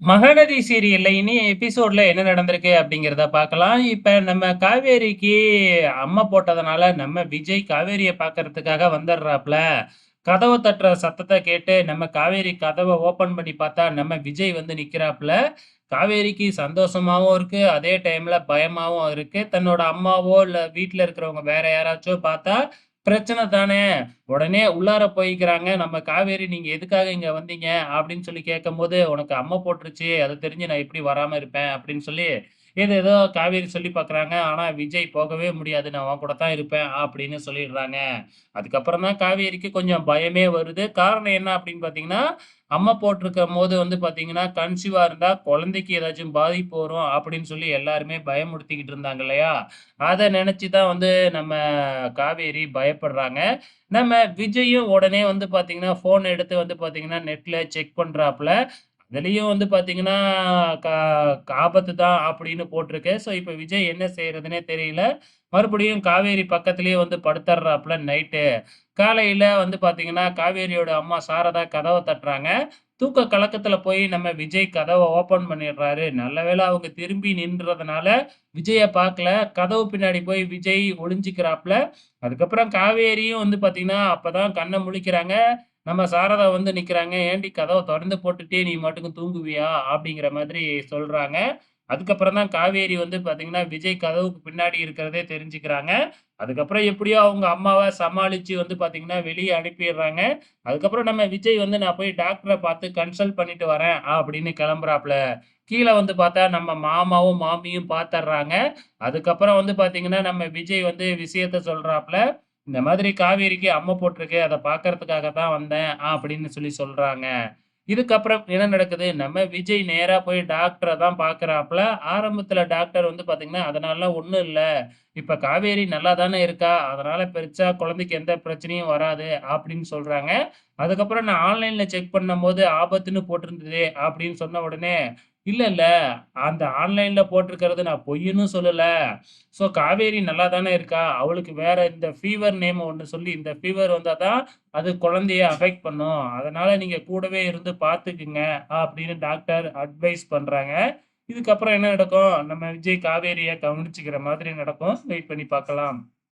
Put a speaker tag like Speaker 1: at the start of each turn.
Speaker 1: மகாநதி சீரியல்ல இனி எபிசோட்ல என்ன நடந்திருக்கு அப்படிங்கிறத பார்க்கலாம். இப்ப நம்ம காவேரிக்கு அம்மா போட்டதுனால, நம்ம விஜய் காவேரியை பார்க்கறதுக்காக வந்துடுறாப்ல. கதவை தட்டுற சத்தத்தை கேட்டு நம்ம காவேரி கதவை ஓப்பன் பண்ணி பார்த்தா, நம்ம விஜய் வந்து நிக்கிறாப்ல. காவேரிக்கு சந்தோஷமாவும் இருக்கு. அதே டைம்ல பயமாவும் இருக்கு. தன்னோட அம்மாவோ, இல்ல வீட்டுல இருக்கிறவங்க வேற யாராச்சோ பார்த்தா பிரச்சனை தானே! உடனே உள்ளார போய்க்கிறாங்க. நம்ம காவேரி "நீங்க எதுக்காக இங்க வந்தீங்க?" அப்படின்னு சொல்லி கேட்கும்போது, "உனக்கு அம்மை போட்டுருச்சு. அதை தெரிஞ்சு நான் எப்படி வராம இருப்பேன்?" அப்படின்னு சொல்லி ஏதேதோ காவேரி சொல்லி பார்க்குறாங்க. ஆனால் விஜய் போகவே முடியாது. "நான் அவன் கூட தான் இருப்பேன்." அப்படின்னு சொல்லிடுறாங்க. அதுக்கப்புறம் தான் காவேரிக்கு கொஞ்சம் பயமே வருது. காரணம் என்ன அப்படின்னு பார்த்தீங்கன்னா, அம்மா போட்டிருக்கும் போது வந்து பார்த்தீங்கன்னா, கன்சீவாக இருந்தால் குழந்தைக்கு ஏதாச்சும் பாதிப்பு வரும் அப்படின்னு சொல்லி எல்லாருமே பயமுறுத்திக்கிட்டு இருந்தாங்க இல்லையா? அதை நினச்சி தான் வந்து நம்ம காவேரி பயப்படுறாங்க. நம்ம விஜயும் உடனே வந்து பார்த்தீங்கன்னா, ஃபோன் எடுத்து வந்து பார்த்தீங்கன்னா, நெட்டில் செக் பண்ணுறாப்புல அதுலயும் வந்து பார்த்தீங்கன்னா, கா ஆபத்து தான் அப்படின்னு போட்டிருக்கு. ஸோ, இப்போ விஜய் என்ன செய்கிறதுனே தெரியல. மறுபடியும் காவேரி பக்கத்துலேயே வந்து படுத்துடுறாப்புல நைட்டு. காலையில் வந்து பார்த்தீங்கன்னா, காவேரியோட அம்மா சாரதா கதவை தட்டுறாங்க. தூக்க கலக்கத்தில் போய் நம்ம விஜய் கதவை ஓப்பன் பண்ணிடுறாரு. நல்ல வேளை அவங்க திரும்பி நின்றதுனால, விஜயை பார்க்கல. கதவு பின்னாடி போய் விஜய் ஒளிஞ்சுக்கிறாப்ல. அதுக்கப்புறம் காவேரியும் வந்து பார்த்தீங்கன்னா, அப்பதான் கண்ணை முழிக்கிறாங்க. நம்ம சாரதா வந்து நிற்கிறாங்க ஏண்டி கதவை திறந்து போட்டுட்டே நீ மட்டுக்கும் தூங்குவியா?" அப்படிங்கிற மாதிரி சொல்கிறாங்க அதுக்கப்புறம் தான் காவேரி வந்து பார்த்தீங்கன்னா, விஜய் கதவுக்கு பின்னாடி இருக்கிறதே தெரிஞ்சுக்கிறாங்க. அதுக்கப்புறம் எப்படியோ அவங்க அம்மாவை சமாளித்து வந்து பார்த்தீங்கன்னா, வெளியே அனுப்பிடுறாங்க. அதுக்கப்புறம் நம்ம விஜய் வந்து "நான் போய் டாக்டரை பார்த்து கன்சல்ட் பண்ணிட்டு வரேன்" அப்படின்னு கிளம்புறாப்புல கீழே வந்து பார்த்தா நம்ம மாமாவும், மாமியும் பார்த்துட்றாங்க அதுக்கப்புறம் வந்து பார்த்தீங்கன்னா, நம்ம விஜய் வந்து விஷயத்த சொல்கிறாப்புல இந்த மாதிரி காவேரிக்கு அம்ம போட்டிருக்கு. அதை பார்க்கறதுக்காக தான் வந்தேன் அப்படின்னு சொல்லி சொல்றாங்க. இதுக்கப்புறம் என்ன நடக்குது? நம்ம விஜய் நேராக போய் டாக்டரை தான் பார்க்குறாப்புல ஆரம்பத்தில் டாக்டர் வந்து பார்த்திங்கன்னா "அதனாலலாம் ஒன்றும் இல்லை இப்போ காவேரி நல்லா தானே இருக்கா. அதனால் பெருச்சா குழந்தைக்கு எந்த பிரச்சனையும் வராது." அப்படின்னு சொல்கிறாங்க அதுக்கப்புறம் நான் ஆன்லைனில் செக் பண்ணும்போது ஆபத்துன்னு போட்டிருந்தது அப்படின்னு சொன்ன உடனே, "இல்ல, இல்ல. அந்த ஆன்லைன்ல போட்டிருக்கிறது நான் பொய்ன்னு சொல்லல. ஸோ காவேரி நல்லா தானே இருக்கா. அவளுக்கு வேற இந்த ஃபீவர் நேம் ஒன்று சொல்லி இந்த ஃபீவர் வந்தால் தான் அது குழந்தைய அஃபெக்ட் பண்ணும். அதனால நீங்க கூடவே இருந்து பார்த்துக்குங்க." அப்படின்னு டாக்டர் அட்வைஸ் பண்றாங்க. இதுக்கப்புறம் என்ன நடக்கும்? நம்ம விஜய் காவேரியை கவனிச்சுக்கிற மாதிரி நடக்கும். வெயிட் பண்ணி பார்க்கலாம்.